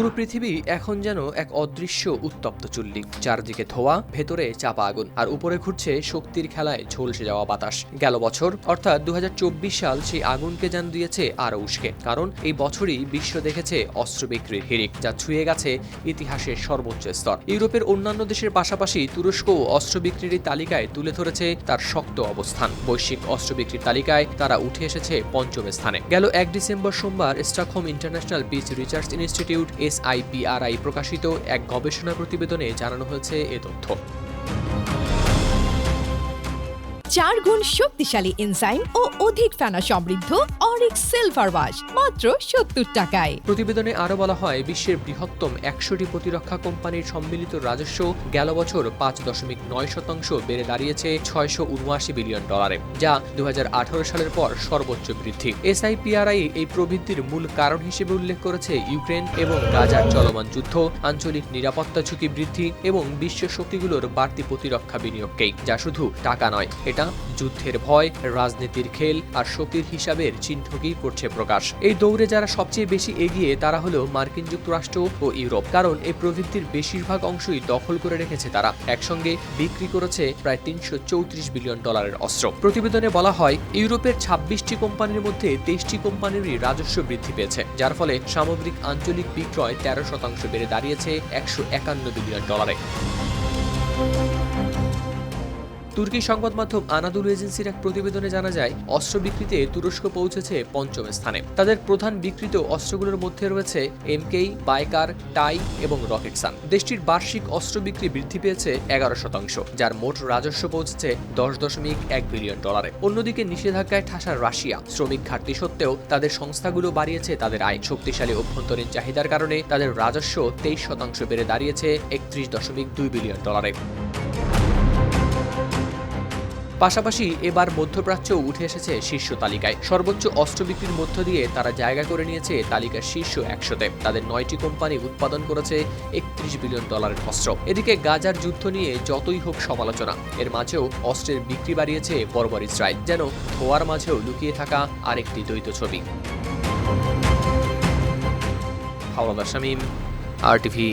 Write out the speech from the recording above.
পুরো পৃথিবী এখন যেন এক অদৃশ্য উত্তপ্ত চুল্লি। চারদিকে ধোয়া, ভেতরে চাপা আগুন, আর উপরে ঘুরছে শক্তির খেলায় ঝলসে যাওয়া বাতাস। গেল বছর, অর্থাৎ দু হাজার চব্বিশ সাল সেই আগুনকে যেন দিয়েছে আরও উস্কে, কারণ এই বছরই বিশ্ব দেখেছে অস্ত্র বিক্রির হিরিক যা ছুঁয়ে গেছে ইতিহাসের সর্বোচ্চ স্তর। ইউরোপের অন্যান্য দেশের পাশাপাশি তুরস্কও অস্ত্র বিক্রির তালিকায় তুলে ধরেছে তার শক্ত অবস্থান। বৈশ্বিক অস্ত্র বিক্রির তালিকায় তারা উঠে এসেছে পঞ্চম স্থানে। গেল এক ডিসেম্বর সোমবার Stockholm International Peace Research Institute SIPRI প্রকাশিত এক গবেষণা প্রতিবেদনে জানানো হয়েছে এ তথ্য। চার গুণ শক্তিশালী এনজাইম ও অধিক ফেনা সমৃদ্ধ অরিক সিলভার ওয়াশ, মাত্র সত্তর টাকায়। প্রতিবেদনে আরও বলা হয়, বিশ্বের বৃহত্তম একশোটি প্রতিরক্ষা কোম্পানির সম্মিলিত রাজস্ব গেল বছর পাঁচ দশমিক নয় শতাংশ বেড়ে দাঁড়িয়েছে ছয়শো উনআশি বিলিয়ন ডলারে, যা দু সালের পর সর্বোচ্চ বৃদ্ধি। এসআইপিআরআই এই প্রবৃদ্ধির মূল কারণ হিসেবে উল্লেখ করেছে ইউক্রেন এবং গাজার চলমান যুদ্ধ, আঞ্চলিক নিরাপত্তা ঝুঁকি বৃদ্ধি এবং বিশ্ব শক্তিগুলোর বাড়তি প্রতিরক্ষা বিনিয়োগকেই, যা শুধু টাকা নয় এটা যুদ্ধের ভয়, রাজনীতির খেল আর শক্তির হিসাবের চিহ্নকেই করছে প্রকাশ। এই দৌড়ে যারা সবচেয়ে বেশি এগিয়ে, তারা হলো মার্কিন যুক্তরাষ্ট্র ও ইউরোপ। কারণ এই প্রবৃদ্ধির বেশিরভাগ অংশই দখল করে রেখেছে তারা। একসঙ্গে বিক্রি করেছে প্রায় তিনশো চৌত্রিশ বিলিয়ন ডলারের অস্ত্র। প্রতিবেদনে বলা হয়, ইউরোপের ছাব্বিশটি কোম্পানির মধ্যে তেইশটি কোম্পানিরই রাজস্ব বৃদ্ধি পেয়েছে, যার ফলে সামগ্রিক আঞ্চলিক বিক্রয় তেরো শতাংশ বেড়ে দাঁড়িয়েছে একশো একান্ন বিলিয়ন ডলারে। তুর্কি সংবাদ মাধ্যম আনাদুল এজেন্সির এক প্রতিবেদনে জানা যায়, অস্ত্র বিক্রিতে তুরস্ক পৌঁছেছে পঞ্চম স্থানে। তাদের প্রধান বিক্রিত অস্ত্রগুলোর মধ্যে রয়েছে এমকেই, বাইকার, টাই এবং রকেটসান। দেশটির বার্ষিক অস্ত্র বিক্রি বৃদ্ধি পেয়েছে এগারো শতাংশ, যার মোট রাজস্ব পৌঁছেছে দশ দশমিক এক বিলিয়ন ডলারে। অন্যদিকে নিষেধাজ্ঞায় ঠাসা রাশিয়া। শ্রমিক ঘাটতি সত্ত্বেও তাদের সংস্থাগুলো বাড়িয়েছে তাদের আয় শক্তিশালী অভ্যন্তরীণ চাহিদার কারণে তাদের রাজস্ব তেইশ শতাংশ বেড়ে দাঁড়িয়েছে একত্রিশ দশমিক দুই বিলিয়ন ডলারে। পাশাপাশি এবার মধ্যপ্রাচ্যও উঠে এসেছে শীর্ষ তালিকায়। সর্বোচ্চ অস্ত্র বিক্রির মধ্য দিয়ে তারা জায়গা করে নিয়েছে তালিকার শীর্ষ একশোতে। তাদের নয়টি কোম্পানি উৎপাদন করেছে একত্রিশ বিলিয়ন ডলারের অস্ত্র। এদিকে গাজার যুদ্ধ নিয়ে যতই হোক সমালোচনা। এর মাঝেও অস্ত্রের বিক্রি বাড়িয়েছে বর্বর ইসরায়েল, যেন ধোয়ার মাঝেও লুকিয়ে থাকা আরেকটি দ্বৈত ছবি। আর টিভি